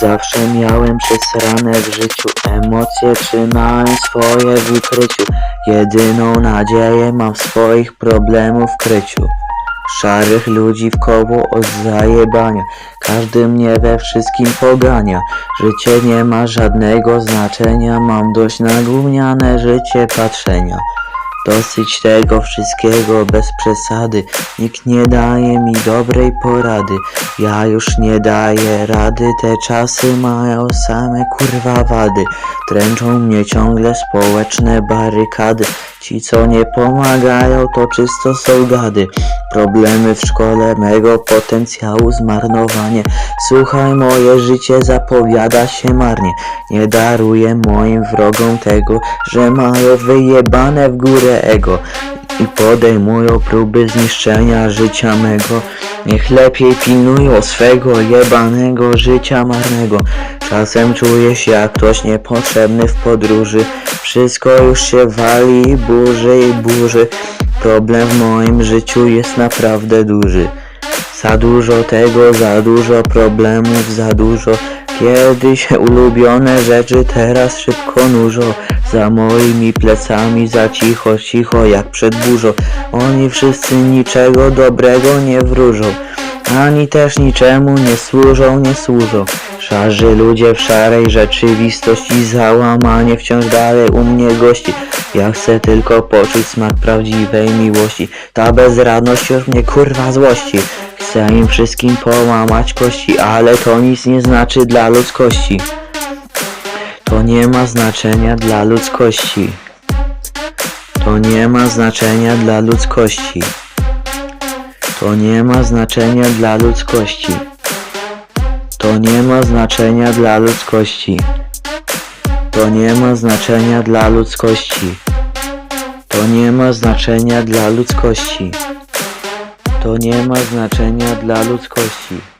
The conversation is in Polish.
Zawsze miałem przesrane w życiu Emocje trzymałem swoje w ukryciu. Jedyną nadzieję mam swoich problemów w kryciu. Szarych ludzi w koło od zajebania. Każdy mnie we wszystkim pogania. Życie nie ma żadnego znaczenia. Mam dość na gówniane życie patrzenia Dosyć tego wszystkiego bez przesady. Nikt nie daje mi dobrej porady. Ja już nie daję rady. Te czasy mają same kurwa wady. Tręczą mnie ciągle społeczne barykady Ci co nie pomagają to czysto są gady. Problemy w szkole mego potencjału zmarnowanie. Słuchaj moje życie zapowiada się marnie. Nie daruję moim wrogom tego Że mają wyjebane w górę ego i podejmują próby zniszczenia życia mego. Niech lepiej pilnują swego jebanego życia marnego. Czasem czuję się jak ktoś niepotrzebny w podróży. Wszystko już się wali i burzy i burzy. Problem w moim życiu jest naprawdę duży. Za dużo tego, za dużo problemów, za dużo Kiedyś ulubione rzeczy teraz szybko nużą Za moimi plecami za cicho, cicho jak przed burzą. Oni wszyscy niczego dobrego nie wróżą Ani też niczemu nie służą, nie służą. Szarzy ludzie w szarej rzeczywistości Załamanie wciąż dalej u mnie gości. Ja chcę tylko poczuć smak prawdziwej miłości. Ta bezradność już mnie kurwa złości. Chcę im wszystkim połamać kości, ale to nic nie znaczy dla ludzkości. Nie ma znaczenia dla ludzkości. To nie ma znaczenia dla ludzkości. To nie ma znaczenia dla ludzkości. To nie ma znaczenia dla ludzkości. To nie ma znaczenia dla ludzkości. To nie ma znaczenia dla ludzkości. To nie ma znaczenia dla ludzkości.